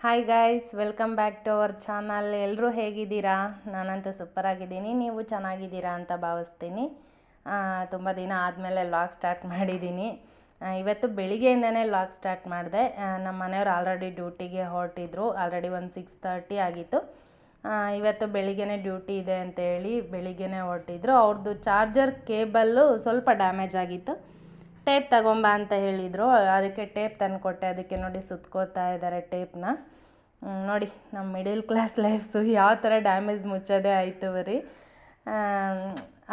Hi guys welcome back to our channel ಎಲ್ಲರೂ ಹೇಗಿದ್ದೀರಾ? ನಾನಂತೂ ಸೂಪರ್ ಆಗಿದ್ದೀನಿ ನೀವು ಚೆನ್ನಾಗಿದ್ದೀರಾ ಅಂತ ಭಾವಿಸ್ತೀನಿ. ತುಂಬ ದಿನ ಆದಮೇಲೆ ಲಾಗ್ ಸ್ಟಾರ್ಟ್ ಮಾಡಿದ್ದೀನಿ. ಇವತ್ತು ಬೆಳಿಗ್ಗೆಯಿಂದನೇ ಲಾಗ್ ಸ್ಟಾರ್ಟ್ ಮಾಡಿದೆ. ನಮ್ಮ ಮನೆಯವ್ರು ಆಲ್ರೆಡಿ ಡ್ಯೂಟಿಗೆ ಹೊರಟಿದ್ರು. ಆಲ್ರೆಡಿ ಒಂದು ಸಿಕ್ಸ್ ತರ್ಟಿ ಆಗಿತ್ತು. ಇವತ್ತು ಬೆಳಿಗ್ಗೆನೇ ಡ್ಯೂಟಿ ಇದೆ ಅಂತ ಹೇಳಿ ಬೆಳಿಗ್ಗೆನೇ ಹೊರಟಿದ್ರು. ಅವ್ರದ್ದು ಚಾರ್ಜರ್ ಕೇಬಲ್ಲು ಸ್ವಲ್ಪ ಡ್ಯಾಮೇಜ್ ಆಗಿತ್ತು. ಟೇಪ್ ತಗೊಂಬಾ ಅಂತ ಹೇಳಿದರು. ಅದಕ್ಕೆ ಟೇಪ್ ತಂದುಕೊಟ್ಟೆ ಅದಕ್ಕೆ ನೋಡಿ ಸುತ್ಕೋತಾ ಇದ್ದಾರೆ ಟೇಪ್ನ. ನೋಡಿ ನಮ್ಮ ಮಿಡಿಲ್ ಕ್ಲಾಸ್ ಲೈಫ್ಸು ಯಾವ ಥರ ಡ್ಯಾಮೇಜ್ ಮುಚ್ಚೋದೇ ಆಯಿತು ಬರೀ.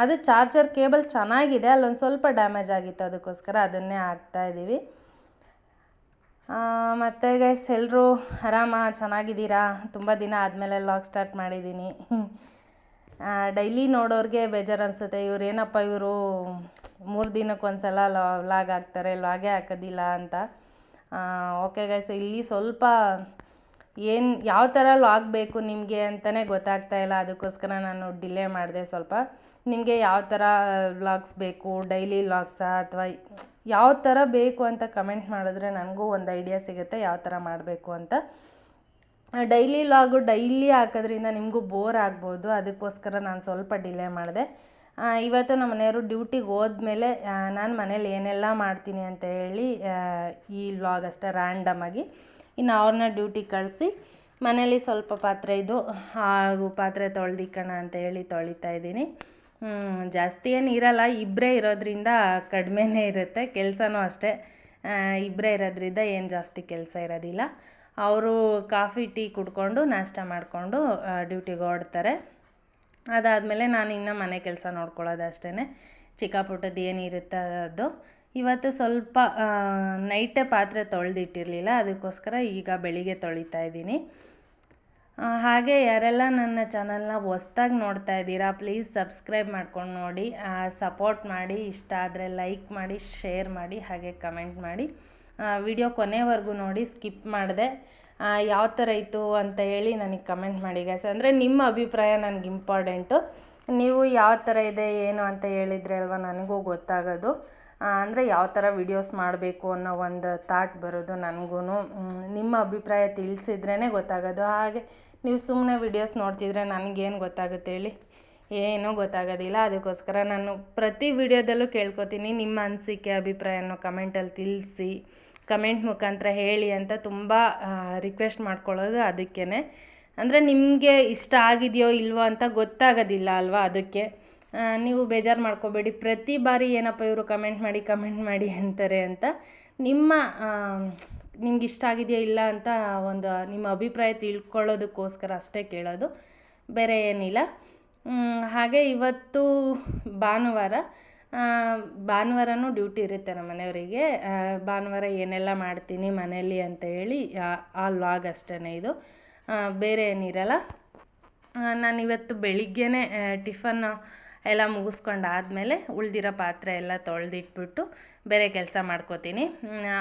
ಅದು ಚಾರ್ಜರ್ ಕೇಬಲ್ ಚೆನ್ನಾಗಿದೆ. ಅಲ್ಲೊಂದು ಸ್ವಲ್ಪ ಡ್ಯಾಮೇಜ್ ಆಗಿತ್ತು ಅದಕ್ಕೋಸ್ಕರ ಅದನ್ನೇ ಹಾಕ್ತಾ ಇದ್ದೀವಿ. ಮತ್ತು ಗೈಸ್ ಎಲ್ಲರೂ ಆರಾಮ? ಚೆನ್ನಾಗಿದ್ದೀರಾ? ತುಂಬ ದಿನ ಆದಮೇಲೆ ಲಾಗ್ ಸ್ಟಾರ್ಟ್ ಮಾಡಿದ್ದೀನಿ. ಡೈಲಿ ನೋಡೋರಿಗೆ ಬೇಜಾರು ಅನಿಸುತ್ತೆ. ಇವ್ರು ಏನಪ್ಪ ಇವರು ಮೂರು ದಿನಕ್ಕೆ ಒಂದ್ಸಲ ಲಾಗ್ ಹಾಕ್ತಾರೆ, ಲಾಗೇ ಹಾಕೋದಿಲ್ಲ ಅಂತ. ಓಕೆ ಗೈಸ್ ಇಲ್ಲಿ ಸ್ವಲ್ಪ ಏನು, ಯಾವ ಥರ ಲಾಗ್ ಬೇಕು ನಿಮಗೆ ಅಂತಲೇ ಗೊತ್ತಾಗ್ತಾ ಇಲ್ಲ. ಅದಕ್ಕೋಸ್ಕರ ನಾನು ಡಿಲೇ ಮಾಡಿದೆ ಸ್ವಲ್ಪ. ನಿಮಗೆ ಯಾವ ಥರ ವ್ಲಾಗ್ಸ್ ಬೇಕು ಡೈಲಿ ಲಾಗ್ಸಾ ಅಥವಾ ಯಾವ ಥರ ಬೇಕು ಅಂತ ಕಮೆಂಟ್ ಮಾಡಿದ್ರೆ ನನಗೂ ಒಂದು ಐಡಿಯಾ ಸಿಗುತ್ತೆ ಯಾವ ಥರ ಮಾಡಬೇಕು ಅಂತ. ಡೈಲಿ ಲಾಗು ಡೈಲಿ ಹಾಕೋದ್ರಿಂದ ನಿಮಗೂ ಬೋರ್ ಆಗ್ಬೋದು. ಅದಕ್ಕೋಸ್ಕರ ನಾನು ಸ್ವಲ್ಪ ಡಿಲೇ ಮಾಡಿದೆ. ಇವತ್ತು ನಮ್ಮ ಮನೆಯವರು ಡ್ಯೂಟಿಗೆ ಹೋದ್ಮೇಲೆ ನಾನು ಮನೇಲಿ ಏನೆಲ್ಲ ಮಾಡ್ತೀನಿ ಅಂತ ಹೇಳಿ ಈ ವ್ಲಾಗ್ ಅಷ್ಟೇ ರ್ಯಾಂಡಮ್ ಆಗಿ ಇನ್ನು ಅವ್ರನ್ನ ಡ್ಯೂಟಿಗೆ ಕಳಿಸಿ ಮನೇಲಿ ಸ್ವಲ್ಪ ಪಾತ್ರೆ ಇದು, ಹಾಗೂ ಪಾತ್ರೆ ತೊಳ್ದಿಕ್ಕಣ ಅಂತ ಹೇಳಿ ತೊಳಿತಾ ಇದ್ದೀನಿ. ಜಾಸ್ತಿ ಏನು ಇರಲ್ಲ ಇಬ್ಬರೇ ಇರೋದ್ರಿಂದ ಕಡಿಮೆನೇ ಇರುತ್ತೆ, ಕೆಲಸನೂ ಅಷ್ಟೇ. ಇಬ್ಬರೇ ಇರೋದ್ರಿಂದ ಏನು ಜಾಸ್ತಿ ಕೆಲಸ ಇರೋದಿಲ್ಲ. ಅವರು ಕಾಫಿ, ಟೀ ಕುಡ್ಕೊಂಡು ನಾಷ್ಟ ಮಾಡಿಕೊಂಡು ಡ್ಯೂಟಿಗೆ ಹೊರಡ್ತಾರೆ. ಅದಾದಮೇಲೆ ನಾನು ಇನ್ನು ಮನೆ ಕೆಲಸ ನೋಡ್ಕೊಳ್ಳೋದು ಅಷ್ಟೇ ಚಿಕ್ಕ ಪುಟ್ಟದ್ದು ಏನಿರುತ್ತೆ ಅದು. ಇವತ್ತು ಸ್ವಲ್ಪ ನೈಟೇ ಪಾತ್ರೆ ತೊಳೆದಿಟ್ಟಿರಲಿಲ್ಲ, ಅದಕ್ಕೋಸ್ಕರ ಈಗ ಬೆಳಿಗ್ಗೆ ತೊಳಿತಾ ಇದ್ದೀನಿ. ಹಾಗೆ ಯಾರೆಲ್ಲ ನನ್ನ ಚಾನಲ್ನ ಹೊಸ್ದಾಗಿ ನೋಡ್ತಾ ಇದ್ದೀರಾ ಪ್ಲೀಸ್ ಸಬ್ಸ್ಕ್ರೈಬ್ ಮಾಡ್ಕೊಂಡು ನೋಡಿ. ಸಪೋರ್ಟ್ ಮಾಡಿ, ಇಷ್ಟ ಆದರೆ ಲೈಕ್ ಮಾಡಿ ಶೇರ್ ಮಾಡಿ, ಹಾಗೆ ಕಮೆಂಟ್ ಮಾಡಿ. ವಿಡಿಯೋ ಕೊನೆವರೆಗೂ ನೋಡಿ ಸ್ಕಿಪ್ ಮಾಡಿದೆ. ಯಾವ ಥರ ಇತ್ತು ಅಂತ ಹೇಳಿ ನನಗೆ ಕಮೆಂಟ್ ಮಾಡಿ ಗೈಸ್ ಅಂದರೆ ನಿಮ್ಮ ಅಭಿಪ್ರಾಯ ನನಗೆ ಇಂಪಾರ್ಟೆಂಟು ನೀವು ಯಾವ ಥರ ಇದೆ, ಏನು ಅಂತ ಹೇಳಿದರೆ ಅಲ್ವಾ ನನಗೂ ಗೊತ್ತಾಗೋದು. ಅಂದರೆ ಯಾವ ಥರ ವಿಡಿಯೋಸ್ ಮಾಡಬೇಕು ಅನ್ನೋ ಒಂದು ಥಾಟ್ ಬರೋದು ನನಗೂ ನಿಮ್ಮ ಅಭಿಪ್ರಾಯ ತಿಳಿಸಿದ್ರೇ ಗೊತ್ತಾಗೋದು. ಹಾಗೆ ನೀವು ಸುಮ್ಮನೆ ವಿಡಿಯೋಸ್ ನೋಡ್ತಿದ್ರೆ ನನಗೇನು ಗೊತ್ತಾಗುತ್ತೆ ಹೇಳಿ? ಏನೂ ಗೊತ್ತಾಗೋದಿಲ್ಲ. ಅದಕ್ಕೋಸ್ಕರ ನಾನು ಪ್ರತಿ ವಿಡಿಯೋದಲ್ಲೂ ಕೇಳ್ಕೊತೀನಿ ನಿಮ್ಮ ಅನಿಸಿಕೆ ಅಭಿಪ್ರಾಯನ ಕಮೆಂಟಲ್ಲಿ ತಿಳಿಸಿ. ಕಮೆಂಟ್ ಮುಖಾಂತರ ಹೇಳಿ ಅಂತ ತುಂಬ ರಿಕ್ವೆಸ್ಟ್ ಮಾಡ್ಕೊಳ್ಳೋದು ಅದಕ್ಕೇ ಅಂದರೆ ನಿಮಗೆ ಇಷ್ಟ ಆಗಿದೆಯೋ ಇಲ್ವೋ ಅಂತ ಗೊತ್ತಾಗೋದಿಲ್ಲ ಅಲ್ವಾ ಅದಕ್ಕೆ. ನೀವು ಬೇಜಾರು ಮಾಡ್ಕೋಬೇಡಿ. ಪ್ರತಿ ಬಾರಿ ಏನಪ್ಪ ಇವರು ಕಮೆಂಟ್ ಮಾಡಿ ಕಮೆಂಟ್ ಮಾಡಿ ಅಂತಾರೆ ಅಂತ ನಿಮ್ಮ ನಿಮ್ಗೆ ಇಷ್ಟ ಆಗಿದೆಯೋ ಇಲ್ಲ ಅಂತ ಒಂದು, ನಿಮ್ಮ ಅಭಿಪ್ರಾಯ ತಿಳ್ಕೊಳ್ಳೋದಕ್ಕೋಸ್ಕರ ಅಷ್ಟೇ ಕೇಳೋದು. ಬೇರೆ ಏನಿಲ್ಲ. ಹಾಗೆ ಇವತ್ತು ಭಾನುವಾರ ಭಾನುವಾರನೂ ಡ್ಯೂಟಿ ಇರುತ್ತೆ ನಮ್ಮ ಮನೆಯವರಿಗೆ. ಭಾನುವಾರ ಏನೆಲ್ಲ ಮಾಡ್ತೀನಿ ಮನೆಯಲ್ಲಿ ಅಂತ ಹೇಳಿ, ಆ- ಆ ಲಾಗ್ ಅಷ್ಟೇ ಇದು. ಬೇರೆ ಏನಿರಲ್ಲ. ನಾನು ಇವತ್ತು ಬೆಳಿಗ್ಗೆನೇ ಟಿಫನ್ ಎಲ್ಲ ಮುಗಿಸ್ಕೊಂಡು ಆದಮೇಲೆ ಉಳಿದಿರೋ ಪಾತ್ರೆ ಎಲ್ಲ ತೊಳೆದಿಟ್ಬಿಟ್ಟು ಬೇರೆ ಕೆಲಸ ಮಾಡ್ಕೋತೀನಿ.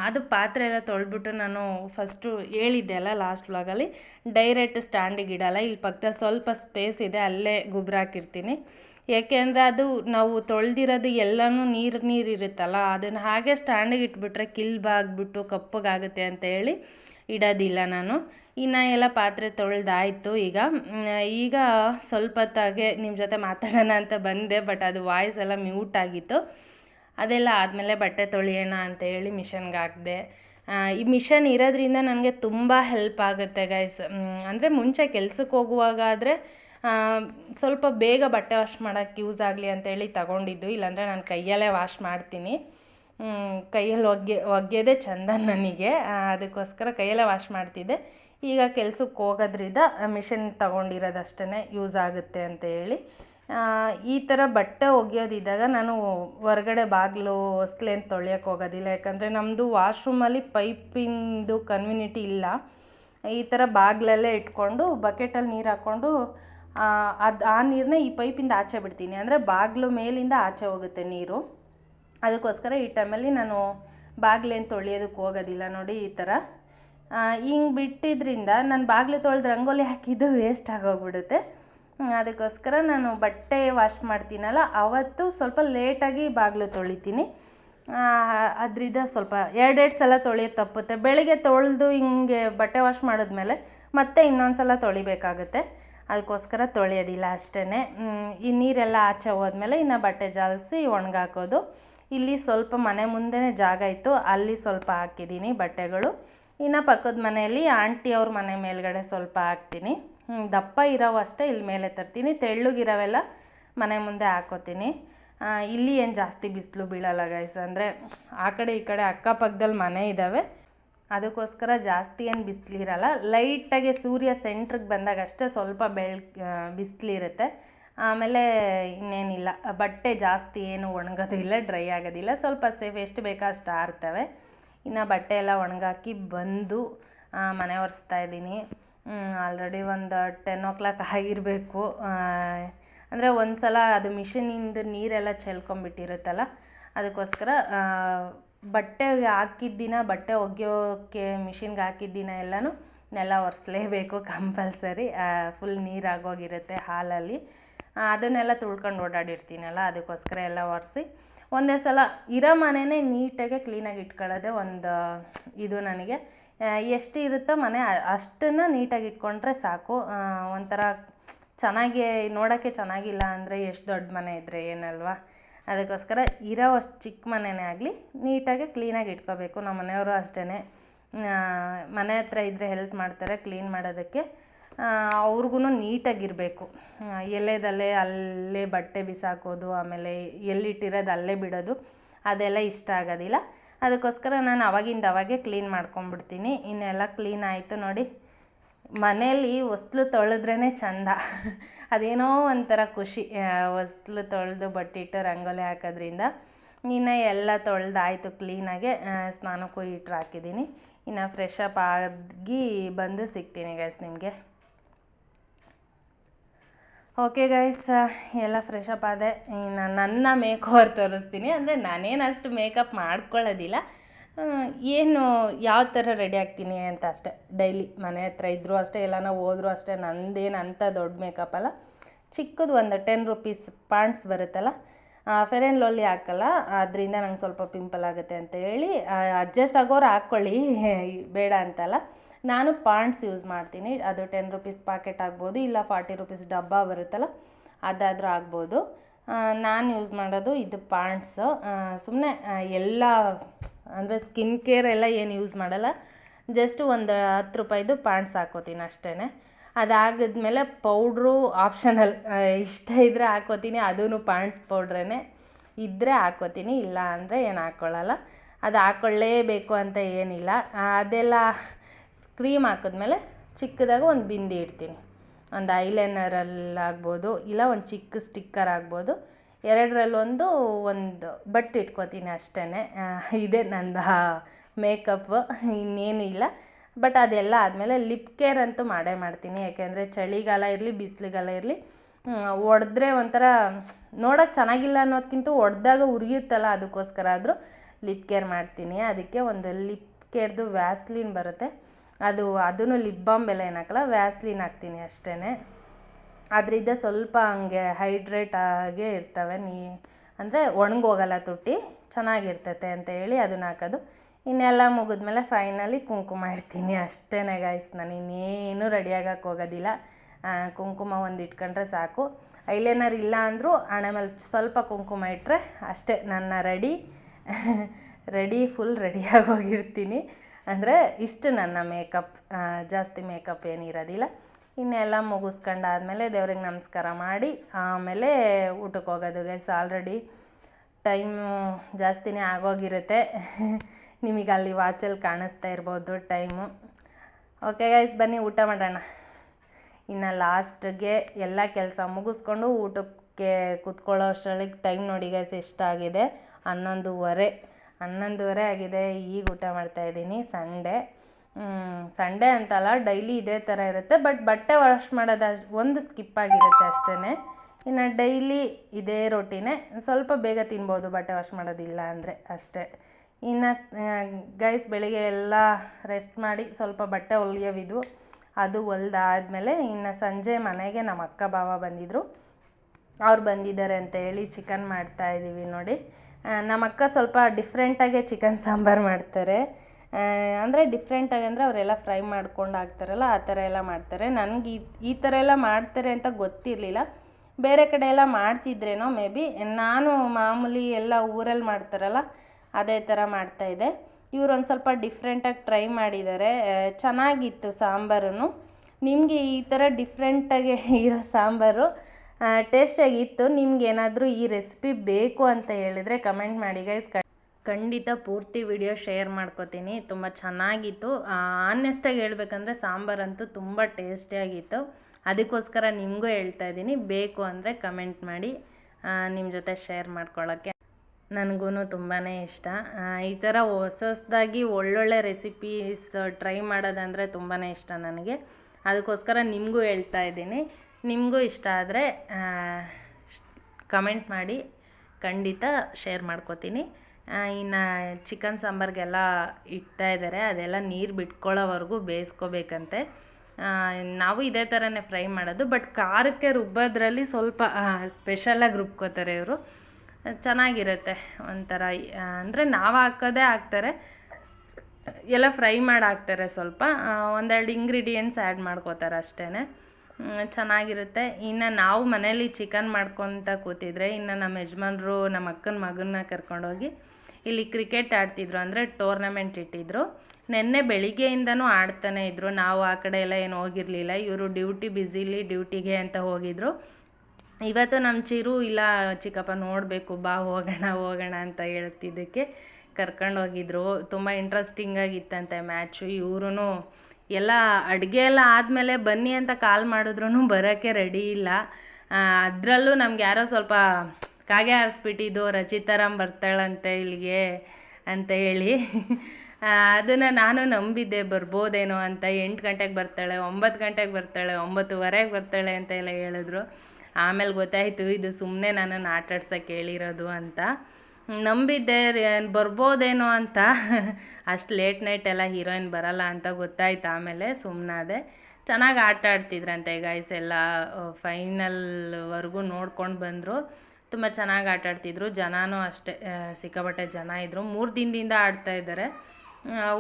ಅದು ಪಾತ್ರೆ ಎಲ್ಲ ತೊಳೆದ್ಬಿಟ್ಟು ನಾನು ಫಸ್ಟು ಹೇಳಿದ್ದೆ ಅಲ್ಲ ಲಾಸ್ಟ್ ವ್ಲಾಗಲ್ಲಿ ಡೈರೆಕ್ಟ್ ಸ್ಟ್ಯಾಂಡಿಗೆ ಇಡಲ್ಲ. ಇಲ್ಲಿ ಪಕ್ಕದಲ್ಲಿ ಸ್ವಲ್ಪ ಸ್ಪೇಸ್ ಇದೆ, ಅಲ್ಲೇ ಗೊಬ್ಬರ ಹಾಕಿರ್ತೀನಿ ಏಕೆಂದರೆ ಅದು ನಾವು ತೊಳೆದಿರೋದು ಎಲ್ಲನೂ ನೀರು ನೀರು ಇರುತ್ತಲ್ಲ, ಅದನ್ನು ಹಾಗೆ ಸ್ಟ್ಯಾಂಡಿಗೆ ಇಟ್ಬಿಟ್ರೆ ಕಿಲ್ಬಾಗ್ಬಿಟ್ಟು ಕಪ್ಪಗಾಗುತ್ತೆ ಅಂತ ಹೇಳಿ ಇಡೋದಿಲ್ಲ ನಾನು. ಇನ್ನು ಎಲ್ಲ ಪಾತ್ರೆ ತೊಳೆದಾಯಿತು ಈಗ. ಈಗ ಸ್ವಲ್ಪ ಹೊತ್ತಾಗೆ ನಿಮ್ಮ ಜೊತೆ ಮಾತಾಡೋಣ ಅಂತ ಬಂದೆ ಬಟ್ ಅದು ವಾಯ್ಸ್ ಎಲ್ಲ ಮ್ಯೂಟ್ ಆಗಿತ್ತು. ಅದೆಲ್ಲ ಆದಮೇಲೆ ಬಟ್ಟೆ ತೊಳೆಯೋಣ ಅಂತ ಹೇಳಿ ಮಿಷನ್ಗೆ ಹಾಕಿದೆ ಈ ಮಿಷನ್ ಇರೋದ್ರಿಂದ ನನಗೆ ತುಂಬ ಹೆಲ್ಪ್ ಆಗುತ್ತೆ ಗೈಸ್ ಅಂದರೆ ಮುಂಚೆ ಕೆಲ್ಸಕ್ಕೆ ಹೋಗುವಾಗ ಆದರೆ ಸ್ವಲ್ಪ ಬೇಗ ಬಟ್ಟೆ ವಾಶ್ ಮಾಡೋಕ್ಕೆ ಯೂಸ್ ಆಗಲಿ ಅಂತೇಳಿ ತಗೊಂಡಿದ್ದು. ಇಲ್ಲಾಂದರೆ ನಾನು ಕೈಯಲ್ಲೇ ವಾಶ್ ಮಾಡ್ತೀನಿ. ಕೈಯಲ್ಲಿ ಒಗ್ಗೆ ಒಗೆಯೋದೇ ಚಂದ ನನಗೆ. ಅದಕ್ಕೋಸ್ಕರ ಕೈಯಲ್ಲೇ ವಾಶ್ ಮಾಡ್ತಿದ್ದೆ. ಈಗ ಕೆಲ್ಸಕ್ಕೆ ಹೋಗೋದ್ರಿಂದ ಮಿಷಿನ್ ತಗೊಂಡಿರೋದಷ್ಟೇ ಯೂಸ್ ಆಗುತ್ತೆ ಅಂತ ಹೇಳಿ. ಈ ಥರ ಬಟ್ಟೆ ಒಗೆಯೋದಿದ್ದಾಗ ನಾನು ಹೊರಗಡೆ ಬಾಗಿಲು ಹೊಸ್ಲೇನು ತೊಳೆಯೋಕೆ ಹೋಗೋದಿಲ್ಲ. ಯಾಕಂದರೆ ನಮ್ಮದು ವಾಶ್ರೂಮಲ್ಲಿ ಪೈಪಿಂದು ಕನ್ವಿನಿಟಿ ಇಲ್ಲ. ಈ ಥರ ಬಾಗಿಲಲ್ಲೇ ಇಟ್ಕೊಂಡು ಬಕೆಟಲ್ಲಿ ನೀರು ಹಾಕ್ಕೊಂಡು ಅದು, ಆ ನೀರನ್ನ ಈ ಪೈಪಿಂದ ಆಚೆ ಬಿಡ್ತೀನಿ. ಅಂದರೆ ಬಾಗಿಲು ಮೇಲಿಂದ ಆಚೆ ಹೋಗುತ್ತೆ ನೀರು. ಅದಕ್ಕೋಸ್ಕರ ಈ ಟೈಮಲ್ಲಿ ನಾನು ಬಾಗಿಲೇನು ತೊಳೆಯೋದಕ್ಕೆ ಹೋಗೋದಿಲ್ಲ ನೋಡಿ ಈ ಥರ. ಹಿಂಗೆ ಬಿಟ್ಟಿದ್ರಿಂದ ನಾನು ಬಾಗಿಲು ತೊಳೆದು ರಂಗೋಲಿ ಹಾಕಿದ್ದು ವೇಸ್ಟ್ ಆಗೋಗ್ಬಿಡುತ್ತೆ. ಅದಕ್ಕೋಸ್ಕರ ನಾನು ಬಟ್ಟೆ ವಾಶ್ ಮಾಡ್ತೀನಲ್ಲ, ಅವತ್ತು ಸ್ವಲ್ಪ ಲೇಟಾಗಿ ಬಾಗಿಲು ತೊಳಿತೀನಿ. ಅದರಿಂದ ಸ್ವಲ್ಪ ಎರಡೆರಡು ಸಲ ತೊಳೆಯೋದು ತಪ್ಪುತ್ತೆ. ಬೆಳಿಗ್ಗೆ ತೊಳೆದು ಹಿಂಗೆ ಬಟ್ಟೆ ವಾಶ್ ಮಾಡಿದ್ಮೇಲೆ ಮತ್ತೆ ಇನ್ನೊಂದು ಸಲ ತೊಳಿಬೇಕಾಗುತ್ತೆ. ಅದಕ್ಕೋಸ್ಕರ ತೊಳೆಯೋದಿಲ್ಲ ಅಷ್ಟೇ ಈ ನೀರೆಲ್ಲ ಆಚೆ ಹೋದ್ಮೇಲೆ ಇನ್ನು ಬಟ್ಟೆ ಜಾಲಿಸಿ ಒಣಗಾಕೋದು. ಇಲ್ಲಿ ಸ್ವಲ್ಪ ಮನೆ ಮುಂದೆನೇ ಜಾಗ ಇತ್ತು, ಅಲ್ಲಿ ಸ್ವಲ್ಪ ಹಾಕಿದ್ದೀನಿ ಬಟ್ಟೆಗಳು. ಇನ್ನು ಪಕ್ಕದ ಮನೆಯಲ್ಲಿ ಆಂಟಿ ಅವ್ರ ಮನೆ ಮೇಲ್ಗಡೆ ಸ್ವಲ್ಪ ಹಾಕ್ತೀನಿ. ದಪ್ಪ ಇರೋವು ಅಷ್ಟೇ, ಇಲ್ಲಿ ಮೇಲೆ ತರ್ತೀನಿ. ತೆಳ್ಳಗಿರೋವೆಲ್ಲ ಮನೆ ಮುಂದೆ ಹಾಕೋತೀನಿ. ಇಲ್ಲಿ ಏನು ಜಾಸ್ತಿ ಬಿಸಿಲು ಬೀಳಲ್ಲ ಗೈಸ್ ಅಂದರೆ ಆ ಕಡೆ ಈ ಕಡೆ ಅಕ್ಕಪಕ್ಕದಲ್ಲಿ ಮನೆ ಇದ್ದಾವೆ. ಅದಕ್ಕೋಸ್ಕರ ಜಾಸ್ತಿ ಏನು ಬಿಸಿಲಿರಲ್ಲ ಲೈಟಾಗಿ ಸೂರ್ಯ ಸೆಂಟ್ರಿಗೆ ಬಂದಾಗ ಅಷ್ಟೇ ಸ್ವಲ್ಪ ಬೆಳ್ ಬಿಸಿಲಿರುತ್ತೆ. ಆಮೇಲೆ ಇನ್ನೇನಿಲ್ಲ. ಬಟ್ಟೆ ಜಾಸ್ತಿ ಏನು ಒಣಗೋದಿಲ್ಲ, ಡ್ರೈ ಆಗೋದಿಲ್ಲ. ಸ್ವಲ್ಪ ಸೇಫ್ ಎಷ್ಟು ಬೇಕೋ ಅಷ್ಟು ಆರ್ತವೆ. ಇನ್ನು ಬಟ್ಟೆ ಎಲ್ಲ ಒಣಗಾಕಿ ಬಂದು ಮನೆ ಒರೆಸ್ತಾ ಇದ್ದೀನಿ. ಆಲ್ರೆಡಿ ಒಂದು ಟೆನ್ ಓ ಕ್ಲಾಕ್ ಆಗಿರಬೇಕು. ಅಂದರೆ ಒಂದು ಸಲ ಅದು ಮಿಷಿನಿಂದ ನೀರೆಲ್ಲ ಚೆಲ್ಕೊಂಬಿಟ್ಟಿರುತ್ತಲ್ಲ, ಅದಕ್ಕೋಸ್ಕರ ಬಟ್ಟೆಗೆ ಹಾಕಿದ ದಿನ, ಬಟ್ಟೆ ಒಗೆಯೋಕ್ಕೆ ಮಿಷಿನ್ಗೆ ಹಾಕಿದ ದಿನ ಎಲ್ಲನೂ ನೆಲ ಒರೆಸ್ಲೇಬೇಕು ಕಂಪಲ್ಸರಿ ಫುಲ್ ನೀರಾಗೋಗಿರುತ್ತೆ ಹಾಲಲ್ಲಿ. ಅದನ್ನೆಲ್ಲ ತುಳ್ಕೊಂಡು ಓಡಾಡಿರ್ತೀನಲ್ಲ, ಅದಕ್ಕೋಸ್ಕರ ಎಲ್ಲ ಒರೆಸಿ. ಒಂದೇ ಸಲ ಇರೋ ಮನೆಯೇ ನೀಟಾಗಿ ಕ್ಲೀನಾಗಿ ಇಟ್ಕೊಳ್ಳೋದೆ ಒಂದು ಇದು ನನಗೆ. ಎಷ್ಟು ಇರುತ್ತೋ ಮನೆ ಅಷ್ಟನ್ನು ನೀಟಾಗಿ ಇಟ್ಕೊಂಡ್ರೆ ಸಾಕು. ಒಂಥರ ಚೆನ್ನಾಗಿ ನೋಡೋಕ್ಕೆ ಚೆನ್ನಾಗಿಲ್ಲ ಅಂದರೆ ಎಷ್ಟು ದೊಡ್ಡ ಮನೆ ಇದ್ದರೆ ಏನಲ್ವಾ? ಅದಕ್ಕೋಸ್ಕರ ಇರೋ ಅಷ್ಟು ಚಿಕ್ಕ ಮನೆಯೇ ಆಗಲಿ ನೀಟಾಗಿ ಕ್ಲೀನಾಗಿ ಇಟ್ಕೋಬೇಕು. ನಮ್ಮ ಮನೆಯವರು ಅಷ್ಟೇ ಮನೆ ಹತ್ರ ಇದ್ದರೆ ಹೆಲ್ಪ್ ಮಾಡ್ತಾರೆ ಕ್ಲೀನ್ ಮಾಡೋದಕ್ಕೆ. ಅವ್ರಿಗೂ ನೀಟಾಗಿರಬೇಕು. ಎಲೆದಲ್ಲೇ ಅಲ್ಲೇ ಬಟ್ಟೆ ಬಿಸಾಕೋದು, ಆಮೇಲೆ ಎಲ್ಲಿಟ್ಟಿರೋದು ಅಲ್ಲೇ ಬಿಡೋದು, ಅದೆಲ್ಲ ಇಷ್ಟ ಆಗೋದಿಲ್ಲ. ಅದಕ್ಕೋಸ್ಕರ ನಾನು ಅವಾಗಿಂದ ಅವಾಗೆ ಕ್ಲೀನ್ ಮಾಡ್ಕೊಂಬಿಡ್ತೀನಿ ಇನ್ನೆಲ್ಲ ಕ್ಲೀನ್ ಆಯಿತು ನೋಡಿ. ಮನೇಲಿ ಹೊಸ್ಲು ತೊಳೆದ್ರೇ ಚಂದ. ಅದೇನೋ ಒಂಥರ ಖುಷಿ. ಒಸ್ಲು ತೊಳೆದು ಬಟ್ಟಿಟ್ಟು ರಂಗೋಲಿ ಹಾಕೋದ್ರಿಂದ ಇನ್ನು ಎಲ್ಲ ತೊಳೆದಾಯ್ತು ಕ್ಲೀನಾಗೆ. ಸ್ನಾನಕ್ಕೂ ಹೀಟ್ರ್ ಹಾಕಿದ್ದೀನಿ. ಇನ್ನು ಫ್ರೆಶ್ ಅಪ್ ಆಗಿ ಬಂದು ಸಿಗ್ತೀನಿ ಗೈಸ್ ನಿಮಗೆ. ಓಕೆ ಗೈಸ್ ಎಲ್ಲ ಫ್ರೆಶ್ ಅಪ್ ಆದೆ. ಇನ್ನು ನನ್ನ ಮೇಕ್ ತೋರಿಸ್ತೀನಿ. ಅಂದರೆ ನಾನೇನು ಅಷ್ಟು ಮೇಕಪ್ ಮಾಡ್ಕೊಳ್ಳೋದಿಲ್ಲ. ಏನು ಯಾವ ಥರ ರೆಡಿ ಆಗ್ತೀನಿ ಅಂತ ಅಷ್ಟೆ. ಡೈಲಿ ಮನೆ ಹತ್ರ ಇದ್ದರೂ ಅಷ್ಟೇ, ಎಲ್ಲಾನ ಹೋದ್ರೂ ಅಷ್ಟೇ, ನಂದೇನು ಅಂತ ದೊಡ್ಡ ಮೇಕಪ್ ಅಲ್ಲ. ಚಿಕ್ಕದು ಒಂದು ಟೆನ್ ರುಪೀಸ್ ಪಾಂಟ್ಸ್ ಬರುತ್ತಲ್ಲ ಫೆರ್ ಆ್ಯಂಡ್ ಲೋಲಿ ಹಾಕಲ್ಲ, ಅದರಿಂದ ನಂಗೆ ಸ್ವಲ್ಪ ಪಿಂಪಲ್ ಆಗುತ್ತೆ ಅಂತ ಹೇಳಿ ಅಡ್ಜಸ್ಟ್ ಆಗೋರು ಹಾಕ್ಕೊಳ್ಳಿ ಬೇಡ ಅಂತಲ್ಲ. ನಾನು ಪಾಂಡ್ಸ್ ಯೂಸ್ ಮಾಡ್ತೀನಿ, ಅದು ಟೆನ್ ರುಪೀಸ್ ಪಾಕೆಟ್ ಆಗ್ಬೋದು, ಇಲ್ಲ ಫಾರ್ಟಿ ರುಪೀಸ್ ಡಬ್ಬ ಬರುತ್ತಲ್ಲ, ಅದಾದರೂ ಆಗ್ಬೋದು. ನಾನು ಯೂಸ್ ಮಾಡೋದು ಇದು ಪಾಂಡ್ಸು. ಸುಮ್ಮನೆ ಎಲ್ಲ, ಅಂದರೆ ಸ್ಕಿನ್ ಕೇರ್ ಎಲ್ಲ ಏನು ಯೂಸ್ ಮಾಡಲ್ಲ. ಜಸ್ಟ್ ಒಂದು ಹತ್ತು ರೂಪಾಯಿದು ಪಾಂಡ್ಸ್ ಹಾಕ್ಕೋತೀನಿ ಅಷ್ಟೇ ಅದಾಗಿದ್ಮೇಲೆ ಪೌಡ್ರು ಆಪ್ಷನಲ್ ಇಷ್ಟ ಇದ್ದರೆ ಹಾಕ್ಕೋತೀನಿ ಅದೂ ಪಾಂಡ್ಸ್ ಪೌಡ್ರೇ ಇದ್ದರೆ ಹಾಕ್ಕೋತೀನಿ ಇಲ್ಲ ಅಂದರೆ ಏನು ಹಾಕ್ಕೊಳ್ಳಲ್ಲ ಅದು ಹಾಕ್ಕೊಳ್ಳೇಬೇಕು ಅಂತ ಏನಿಲ್ಲ. ಅದೆಲ್ಲ ಕ್ರೀಮ್ ಹಾಕಿದ್ಮೇಲೆ ಚಿಕ್ಕದಾಗಿ ಒಂದು ಬಿಂದಿ ಇಡ್ತೀನಿ. ಒಂದು ಐಲೈನರಲ್ಲಿ ಆಗ್ಬೋದು, ಇಲ್ಲ ಒಂದು ಚಿಕ್ಕ ಸ್ಟಿಕ್ಕರ್ ಆಗ್ಬೋದು. ಎರಡರಲ್ಲೊಂದು ಒಂದು ಬಟ್ ಇಟ್ಕೋತೀನಿ ಅಷ್ಟೇ ಇದೇ ನಂದು ಮೇಕಪ್ ಇನ್ನೇನು ಇಲ್ಲ. ಬಟ್ ಅದೆಲ್ಲ ಆದಮೇಲೆ ಲಿಪ್ ಕೇರ್ ಅಂತೂ ಮಾಡೇ ಮಾಡ್ತೀನಿ. ಯಾಕೆಂದರೆ ಚಳಿಗಾಲ ಇರಲಿ, ಬಿಸಿಲುಗಾಲ ಇರಲಿ ಒಡೆದ್ರೆ ಒಂಥರ ನೋಡೋಕೆ ಚೆನ್ನಾಗಿಲ್ಲ ಅನ್ನೋದಕ್ಕಿಂತ ಒಡೆದಾಗ ಉರಿಯುತ್ತಲ್ಲ ಅದಕ್ಕೋಸ್ಕರ ಆದರೂ ಲಿಪ್ ಕೇರ್ ಮಾಡ್ತೀನಿ. ಅದಕ್ಕೆ ಒಂದು ಲಿಪ್ ಕೇರ್ದು ವ್ಯಾಸ್ಲಿನ್ ಬರುತ್ತೆ. ಅದು ಅದೂ ಲಿಪ್ ಬಾಮ್ ಎಲ್ಲ ಏನು ಹಾಕಲ್ಲ ವ್ಯಾಸ್ಲಿನ್ ಹಾಕ್ತೀನಿ ಅಷ್ಟೇ ಅದರಿಂದ ಸ್ವಲ್ಪ ಹಂಗೆ ಹೈಡ್ರೇಟ್ ಆಗೇ ಇರ್ತವೆ ನೀ, ಅಂದರೆ ಒಣಗೋಗಲ್ಲ ತುಟಿ ಚೆನ್ನಾಗಿರ್ತೈತೆ ಅಂತ ಹೇಳಿ ಅದನ್ನ ಹಾಕೋದು. ಇನ್ನೆಲ್ಲ ಮುಗಿದ್ಮೇಲೆ ಫೈನಲಿ ಕುಂಕುಮ ಇಡ್ತೀನಿ ಅಷ್ಟೇ ಗಾಯ್ಸ್ ನಾನು ಇನ್ನೇನು ರೆಡಿ ಆಗಕ್ಕೆ ಹೋಗೋದಿಲ್ಲ. ಕುಂಕುಮ ಒಂದು ಇಟ್ಕೊಂಡ್ರೆ ಸಾಕು. ಐಲೈನರ್ ಇಲ್ಲ ಅಂದರೂ ಹಣೆ ಮೇಲೆ ಸ್ವಲ್ಪ ಕುಂಕುಮ ಇಟ್ಟರೆ ಅಷ್ಟೇ. ನನ್ನ ರೆಡಿ ರೆಡಿ ಫುಲ್ ರೆಡಿಯಾಗಿ ಹೋಗಿರ್ತೀನಿ. ಅಂದರೆ ಇಷ್ಟು ನನ್ನ ಮೇಕಪ್ ಜಾಸ್ತಿ ಮೇಕಪ್ ಏನಿರೋದಿಲ್ಲ. ಇನ್ನೆಲ್ಲ ಮುಗಿಸ್ಕೊಂಡಾದ್ಮೇಲೆ ದೇವ್ರಿಗೆ ನಮಸ್ಕಾರ ಮಾಡಿ, ಆಮೇಲೆ ಊಟಕ್ಕೆ ಹೋಗೋದು. ಗೈಸ್ ಆಲ್ರೆಡಿ ಟೈಮು ಜಾಸ್ತಿನೇ ಆಗೋಗಿರುತ್ತೆ. ನಿಮಗೆ ಅಲ್ಲಿ ವಾಚಲ್ಲಿ ಕಾಣಿಸ್ತಾ ಇರ್ಬೋದು ಟೈಮು ಓಕೆ ಗೈಸ್ ಬನ್ನಿ, ಊಟ ಮಾಡೋಣ. ಇನ್ನು ಲಾಸ್ಟ್ಗೆ ಎಲ್ಲ ಕೆಲಸ ಮುಗಿಸ್ಕೊಂಡು ಊಟಕ್ಕೆ ಕೂತ್ಕೊಳ್ಳೋ ಅಷ್ಟರೊಳಗೆ ಟೈಮ್ ನೋಡಿ ಗೈಸ್ ಎಷ್ಟಾಗಿದೆ? ಹನ್ನೊಂದುವರೆ. ಹನ್ನೊಂದುವರೆ ಆಗಿದೆ, ಈಗ ಊಟ ಮಾಡ್ತಾ ಇದ್ದೀನಿ, ಸಂಡೇ. ಸಂಡೇ ಅಂತಲ್ಲ, ಡೈಲಿ ಇದೇ ಥರ ಇರುತ್ತೆ, ಬಟ್ ಬಟ್ಟೆ ವಾಶ್ ಮಾಡೋದು ಒಂದು ಸ್ಕಿಪ್ ಆಗಿರುತ್ತೆ ಅಷ್ಟೇ ಇನ್ನು ಡೈಲಿ ಇದೇ ರೊಟ್ಟಿನೇ ಸ್ವಲ್ಪ ಬೇಗ ತಿನ್ಬೋದು ಬಟ್ಟೆ ವಾಶ್ ಮಾಡೋದಿಲ್ಲ ಅಂದರೆ ಅಷ್ಟೇ. ಇನ್ನು ಗೈಸ್ ಬೆಳಿಗ್ಗೆ ಎಲ್ಲ ರೆಸ್ಟ್ ಮಾಡಿ ಸ್ವಲ್ಪ ಬಟ್ಟೆ ಹೊಲಿಯೋವಿದ್ವು ಅದು ಹೊಲ್ದಾದ್ಮೇಲೆ ಇನ್ನು ಸಂಜೆ ಮನೆಗೆ ನಮ್ಮ ಅಕ್ಕ ಬಾವ ಬಂದಿದ್ದರು ಅವ್ರು ಬಂದಿದ್ದಾರೆ ಅಂತ ಹೇಳಿ ಚಿಕನ್ ಮಾಡ್ತಾಯಿದ್ದೀವಿ ನೋಡಿ. ನಮ್ಮ ಅಕ್ಕ ಸ್ವಲ್ಪ ಡಿಫ್ರೆಂಟಾಗೆ ಚಿಕನ್ ಸಾಂಬಾರು ಮಾಡ್ತಾರೆ. ಅಂದರೆ ಡಿಫ್ರೆಂಟಾಗಿ ಅಂದರೆ ಅವರೆಲ್ಲ ಫ್ರೈ ಮಾಡ್ಕೊಂಡು ಹಾಕ್ತಾರಲ್ಲ, ಆ ಥರ ಎಲ್ಲ ಮಾಡ್ತಾರೆ. ನನಗೆ ಈ ಈ ಥರ ಎಲ್ಲ ಮಾಡ್ತಾರೆ ಅಂತ ಗೊತ್ತಿರಲಿಲ್ಲ. ಬೇರೆ ಕಡೆ ಎಲ್ಲ ಮಾಡ್ತಿದ್ರೇನೋ ಮೇ ಬಿ, ನಾನು ಮಾಮೂಲಿ ಎಲ್ಲ ಊರಲ್ಲಿ ಮಾಡ್ತಾರಲ್ಲ, ಅದೇ ಥರ ಮಾಡ್ತಾಯಿದ್ದೆ ಇವರು ಒಂದು ಸ್ವಲ್ಪ ಡಿಫ್ರೆಂಟಾಗಿ ಟ್ರೈ ಮಾಡಿದ್ದಾರೆ. ಚೆನ್ನಾಗಿತ್ತು ಸಾಂಬಾರು ನಿಮಗೆ ಈ ಥರ ಡಿಫ್ರೆಂಟಾಗಿ ಇರೋ ಸಾಂಬಾರು ಟೇಸ್ಟಿಯಾಗಿತ್ತು ನಿಮ್ಗೆ ಏನಾದರೂ ಈ ರೆಸಿಪಿ ಬೇಕು ಅಂತ ಹೇಳಿದರೆ ಕಮೆಂಟ್ ಮಾಡಿ ಗೈಸ್ ಖಂಡಿತ ಪೂರ್ತಿ ವಿಡಿಯೋ ಶೇರ್ ಮಾಡ್ಕೋತೀನಿ. ತುಂಬ ಚೆನ್ನಾಗಿತ್ತು. ಆನೆಸ್ಟಾಗಿ ಹೇಳ್ಬೇಕಂದ್ರೆ ಸಾಂಬಾರಂತೂ ತುಂಬ ಟೇಸ್ಟಿಯಾಗಿತ್ತು ಅದಕ್ಕೋಸ್ಕರ ನಿಮಗೂ ಹೇಳ್ತಾ ಇದ್ದೀನಿ. ಬೇಕು ಅಂದರೆ ಕಮೆಂಟ್ ಮಾಡಿ ನಿಮ್ಮ ಜೊತೆ ಶೇರ್ ಮಾಡ್ಕೊಳ್ಳೋಕ್ಕೆ ನನಗೂ ತುಂಬಾ ಇಷ್ಟ. ಈ ಥರ ಹೊಸ ಹೊಸ್ದಾಗಿ ಒಳ್ಳೊಳ್ಳೆ ರೆಸಿಪೀಸ್ ಟ್ರೈ ಮಾಡೋದಂದರೆ ತುಂಬಾ ಇಷ್ಟ ನನಗೆ. ಅದಕ್ಕೋಸ್ಕರ ನಿಮಗೂ ಹೇಳ್ತಾ ಇದ್ದೀನಿ. ನಿಮಗೂ ಇಷ್ಟ ಆದರೆ ಕಮೆಂಟ್ ಮಾಡಿ, ಖಂಡಿತ ಶೇರ್ ಮಾಡ್ಕೋತೀನಿ. ಇನ್ನು ಚಿಕನ್ ಸಾಂಬಾರಿಗೆಲ್ಲ ಇಡ್ತಾ ಇದ್ದಾರೆ ಅದೆಲ್ಲ ನೀರು ಬಿಟ್ಕೊಳ್ಳೋವರೆಗೂ ಬೇಯಿಸ್ಕೋಬೇಕಂತೆ. ನಾವು ಇದೇ ಥರನೇ ಫ್ರೈ ಮಾಡೋದು ಬಟ್ ಖಾರಕ್ಕೆ ರುಬ್ಬೋದ್ರಲ್ಲಿ ಸ್ವಲ್ಪ ಸ್ಪೆಷಲಾಗಿ ರುಬ್ಕೋತಾರೆ ಇವರು. ಚೆನ್ನಾಗಿರುತ್ತೆ ಒಂಥರ ಅಂದರೆ ನಾವು ಹಾಕೋದೇ ಹಾಕ್ತಾರೆ. ಎಲ್ಲ ಫ್ರೈ ಮಾಡಿ ಹಾಕ್ತಾರೆ ಸ್ವಲ್ಪ ಒಂದೆರಡು ಇಂಗ್ರೀಡಿಯೆಂಟ್ಸ್ ಆ್ಯಡ್ ಮಾಡ್ಕೋತಾರೆ ಅಷ್ಟೇ ಚೆನ್ನಾಗಿರುತ್ತೆ. ಇನ್ನು ನಾವು ಮನೇಲಿ ಚಿಕನ್ ಮಾಡ್ಕೊತ ಕೂತಿದ್ರೆ ಇನ್ನು ನಮ್ಮ ಯಜಮಾನ್ರು, ನಮ್ಮ ಅಕ್ಕನ ಮಗನ್ನ ಕರ್ಕೊಂಡೋಗಿ ಇಲ್ಲಿ ಕ್ರಿಕೆಟ್ ಆಡ್ತಿದ್ರು ಅಂದರೆ ಟೋರ್ನಮೆಂಟ್ ಇಟ್ಟಿದ್ರು. ನಿನ್ನೆ ಬೆಳಿಗ್ಗೆಯಿಂದನೂ ಆಡ್ತಾನೆ ಇದ್ದರು ನಾವು ಆ ಕಡೆ ಎಲ್ಲ ಏನು ಹೋಗಿರಲಿಲ್ಲ. ಇವರು ಡ್ಯೂಟಿ ಬ್ಯುಸಿಲಿ ಡ್ಯೂಟಿಗೆ ಅಂತ ಹೋಗಿದ್ರು. ಇವತ್ತು ನಮ್ಮ ಚಿರು, ಇಲ್ಲ ಚಿಕ್ಕಪ್ಪ, ನೋಡಬೇಕು. ಬಾ, ಹೋಗೋಣ ಹೋಗೋಣ ಅಂತ ಹೇಳ್ತಿದ್ದಕ್ಕೆ ಕರ್ಕೊಂಡು ಹೋಗಿದ್ರು ತುಂಬ ಇಂಟ್ರೆಸ್ಟಿಂಗಾಗಿತ್ತಂತೆ ಮ್ಯಾಚು ಇವ್ರೂ ಎಲ್ಲ ಅಡುಗೆ ಎಲ್ಲ ಆದಮೇಲೆ ಬನ್ನಿ ಅಂತ ಕಾಲ್ ಮಾಡಿದ್ರೂ ಬರೋಕ್ಕೆ ರೆಡಿ ಇಲ್ಲ. ಅದರಲ್ಲೂ ನಮ್ಗೆ ಯಾರೋ ಸ್ವಲ್ಪ ಕಾಗೆ ಹಾರಿಸ್ಬಿಟ್ಟಿದ್ದು ರಚಿತಾರಾಮ್ ಬರ್ತಾಳಂತೆ ಇಲ್ಲಿಗೆ ಅಂತ ಹೇಳಿ. ಅದನ್ನು ನಾನು ನಂಬಿದ್ದೆ, ಬರ್ಬೋದೇನೋ ಅಂತ. ಎಂಟು ಗಂಟೆಗೆ ಬರ್ತಾಳೆ, ಒಂಬತ್ತು ಗಂಟೆಗೆ ಬರ್ತಾಳೆ, ಒಂಬತ್ತುವರೆಗೆ ಬರ್ತಾಳೆ ಅಂತ ಎಲ್ಲ ಹೇಳಿದ್ರು. ಆಮೇಲೆ ಗೊತ್ತಾಯಿತು, ಇದು ಸುಮ್ಮನೆ ನನ್ನನ್ನು ಆಟಾಡ್ಸೋಕ್ಕೆ ಹೇಳಿರೋದು ಅಂತ. ನಂಬಿದ್ದೆ ಬರ್ಬೋದೇನೋ ಅಂತ. ಅಷ್ಟು ಲೇಟ್ ನೈಟ್ ಎಲ್ಲ ಹೀರೋಯಿನ್ ಬರಲ್ಲ ಅಂತ ಗೊತ್ತಾಯ್ತು. ಆಮೇಲೆ ಸುಮ್ಮನಾದೆ ಚೆನ್ನಾಗಿ ಆಟ ಆಡ್ತಿದ್ರಂತೆ ಗೈಸ್ ಎಲ್ಲ. ಫೈನಲ್ವರೆಗೂ ನೋಡ್ಕೊಂಡು ಬಂದರು. ತುಂಬ ಚೆನ್ನಾಗಿ ಆಟ ಆಡ್ತಿದ್ರು. ಜನನೂ ಅಷ್ಟೇ ಸಿಕ್ಕಾಪಟ್ಟೆ ಜನ ಇದ್ದರು ಮೂರು ದಿನದಿಂದ ಆಡ್ತಾ ಇದ್ದಾರೆ.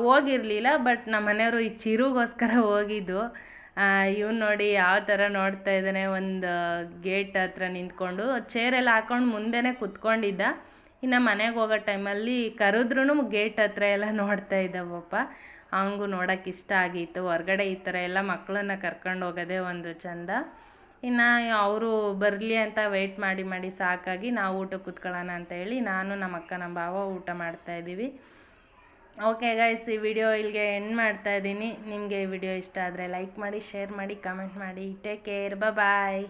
ಹೋಗಿರಲಿಲ್ಲ ಬಟ್ ನಮ್ಮ ಮನೆಯವರು ಈ ಚಿರುಗೋಸ್ಕರ ಹೋಗಿದ್ದು. ಇವ್ನು ನೋಡಿ ಯಾವ ಥರ ನೋಡ್ತಾ ಇದ್ದಾನೆ. ಒಂದು ಗೇಟ್ ಹತ್ರ ನಿಂತ್ಕೊಂಡು ಚೇರೆಲ್ಲ ಹಾಕೊಂಡು ಮುಂದೆನೇ ಕುತ್ಕೊಂಡಿದ್ದ. ಇನ್ನು ಮನೆಗೆ ಹೋಗೋ ಟೈಮಲ್ಲಿ ಕರೆದ್ರೂ ಗೇಟ್ ಹತ್ರ ಎಲ್ಲ ನೋಡ್ತಾ ಇದ್ದ ಪಾಪ ಅವನಿಗೂ ನೋಡೋಕೆ ಇಷ್ಟ ಆಗಿತ್ತು. ಹೊರಗಡೆ ಈ ಥರ ಎಲ್ಲ ಮಕ್ಕಳನ್ನ ಕರ್ಕೊಂಡು ಹೋಗೋದೇ ಒಂದು ಚಂದ. ಇನ್ನು ಅವರು ಬರಲಿ ಅಂತ ವೆಯ್ಟ್ ಮಾಡಿ ಮಾಡಿ ಸಾಕಾಗಿ ನಾವು ಊಟಕ್ಕೆ ಕೂತ್ಕೊಳ್ಳೋಣ ಅಂತ ಹೇಳಿ ನಾನು ನಮ್ಮ ಅಕ್ಕ ನಮ್ಮ ಭಾವ ಊಟ ಮಾಡ್ತಾ ಇದ್ದೀವಿ. ಓಕೆ ಗಾಯ್ಸ್ ಈ ವಿಡಿಯೋ ಇಲ್ಲಿಗೆ ಎಂಡ್ ಮಾಡ್ತಾ ಇದ್ದೀನಿ. ನಿಮಗೆ ಈ ವಿಡಿಯೋ ಇಷ್ಟ ಆದರೆ ಲೈಕ್ ಮಾಡಿ ಶೇರ್ ಮಾಡಿ ಕಮೆಂಟ್ ಮಾಡಿ. Take care bye